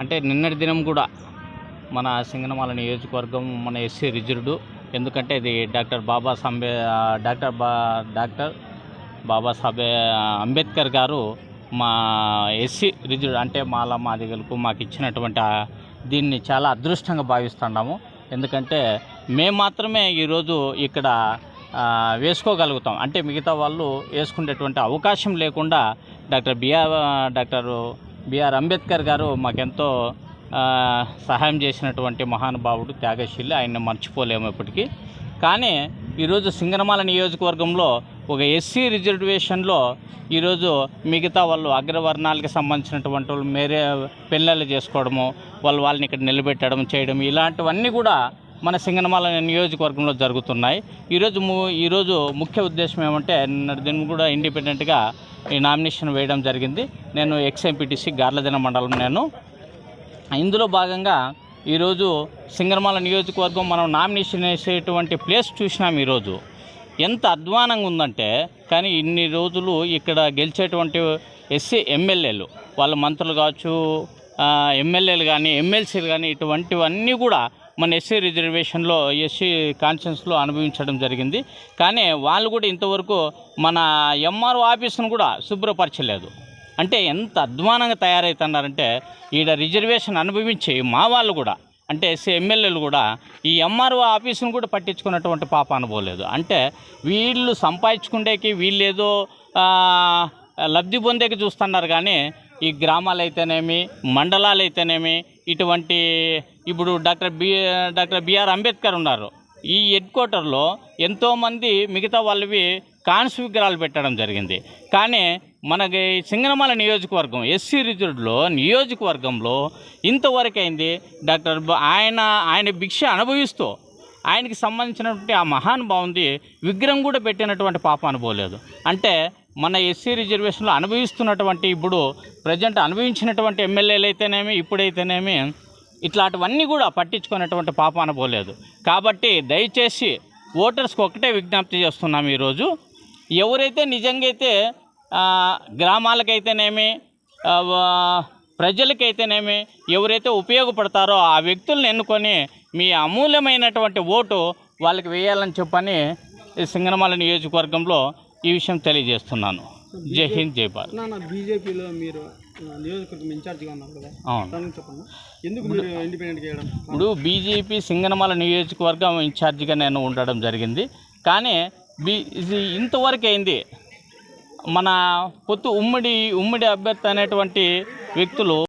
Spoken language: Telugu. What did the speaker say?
అంటే నిన్నటి దినం కూడా మన సింగనమాల నియోజకవర్గం మన ఎస్సీ రిజర్వ్డ్ ఎందుకంటే ఇది డాక్టర్ బాబా సాంబే డాక్టర్ బా డాక్టర్ బాబాసాహెబ్ అంబేద్కర్ గారు మా ఎస్సీ రిజర్వ్ అంటే మాల మాదిగలకు మాకు ఇచ్చినటువంటి దీన్ని చాలా అదృష్టంగా భావిస్తున్నాము. ఎందుకంటే మేము మాత్రమే ఈరోజు ఇక్కడ వేసుకోగలుగుతాం. అంటే మిగతా వాళ్ళు వేసుకునేటువంటి అవకాశం లేకుండా doctor BR doctor BR Ambedkar గారు మాకెంతో సహాయం చేసినటువంటి మహానుభావుడు త్యాగశీలి. ఆయన్ని మర్చిపోలేము ఇప్పటికీ. కానీ ఈరోజు సింగనమాల నియోజకవర్గంలో ఒక ఎస్సీ రిజర్వేషన్లో ఈరోజు మిగతా వాళ్ళు అగ్రవర్ణాలకి సంబంధించినటువంటి వాళ్ళు మేరే పెళ్ళిళ్ళు చేసుకోవడము వాళ్ళు వాళ్ళని ఇక్కడ నిలబెట్టడం చేయడం ఇలాంటివన్నీ కూడా మన సింగనమాల నియోజకవర్గంలో జరుగుతున్నాయి. ఈరోజు ము ఈరోజు ముఖ్య ఉద్దేశం ఏమంటే దీన్ని కూడా ఇండిపెండెంట్గా ఈ నామినేషన్ వేయడం జరిగింది. నేను ఎక్స్ఎంపీటీసీ గార్లదిన మండలం నేను. ఇందులో భాగంగా ఈరోజు సింగరమాల నియోజకవర్గం మనం నామినేషన్ వేసేటువంటి ప్లేస్ చూసినాం ఈరోజు. ఎంత అధ్వానంగా ఉందంటే కానీ ఇన్ని రోజులు ఇక్కడ గెలిచేటువంటి ఎస్సీ ఎమ్మెల్యేలు వాళ్ళ మంత్రులు కావచ్చు ఎమ్మెల్యేలు కానీ ఎమ్మెల్సీలు కానీ ఇటువంటివన్నీ కూడా మన ఎస్సీ రిజర్వేషన్లో ఎస్సీ కాన్షియన్స్లో అనుభవించడం జరిగింది. కానీ వాళ్ళు కూడా ఇంతవరకు మన ఎంఆర్ఓ ఆఫీస్ను కూడా శుభ్రపరచలేదు. అంటే ఎంత అధ్వానంగా తయారవుతున్నారంటే ఈడ రిజర్వేషన్ అనుభవించి మా వాళ్ళు కూడా అంటే ఎస్సీ ఎమ్మెల్యేలు కూడా ఈ ఎంఆర్ఓ ఆఫీసును కూడా పట్టించుకున్నటువంటి పాప అనుభవలేదు. అంటే వీళ్ళు సంపాదించుకుండేకి వీళ్ళేదో లబ్ధి పొందేకి చూస్తున్నారు కానీ ఈ గ్రామాలు అయితేనేమి మండలాలు అయితేనేమి ఇటువంటి ఇప్పుడు doctor B doctor BR Ambedkar ఉన్నారు. ఈ హెడ్ క్వార్టర్లో ఎంతోమంది మిగతా వాళ్ళవి కాన్స్ విగ్రహాలు పెట్టడం జరిగింది. కానీ మనకి సింగనమల నియోజకవర్గం ఎస్సీ రిజర్వ్లో నియోజకవర్గంలో ఇంతవరకు అయింది డాక్టర్ ఆయన ఆయన భిక్ష అనుభవిస్తూ ఆయనకి సంబంధించినటువంటి ఆ మహానుభావుంది విగ్రహం కూడా పెట్టినటువంటి పాప అనుకోలేదు అంటే మన ఎస్సీ రిజర్వేషన్లో అనుభవిస్తున్నటువంటి ఇప్పుడు ప్రజెంట్ అనుభవించినటువంటి ఎమ్మెల్యేలు అయితేనేమి ఇప్పుడైతేనేమి ఇట్లాంటివన్నీ కూడా పట్టించుకునేటువంటి పాప అనుకోలేదు కాబట్టి దయచేసి ఓటర్స్కి ఒకటే విజ్ఞప్తి చేస్తున్నాం ఈరోజు. ఎవరైతే నిజంగా అయితే గ్రామాలకైతేనేమి ప్రజలకైతేనేమి ఎవరైతే ఉపయోగపడతారో ఆ వ్యక్తులను ఎన్నుకొని మీ అమూల్యమైనటువంటి ఓటు వాళ్ళకి వేయాలని చెప్పని ఈ సింగనమాల నియోజకవర్గంలో ఈ విషయం తెలియజేస్తున్నాను. జై హింద్ జై భారత్. బీజేపీలో మీరు ఆ, నియోజకవర్గం ఇన్ఛార్జిగా ఉన్నారు కదా. అవును. దాని గురించి చెప్పండి. ఎందుకు మీరు ఇండిపెండెంట్ చేయడం? ఇప్పుడు బీజేపీ సింగనమల నియోజకవర్గం ఇన్ఛార్జిగా నేను ఉండడం జరిగింది. కానీ బీ ఇది ఇంతవరకు అయింది. మన పొత్తు ఉమ్మడి ఉమ్మడి అభ్యర్థి అనేటువంటి వ్యక్తులు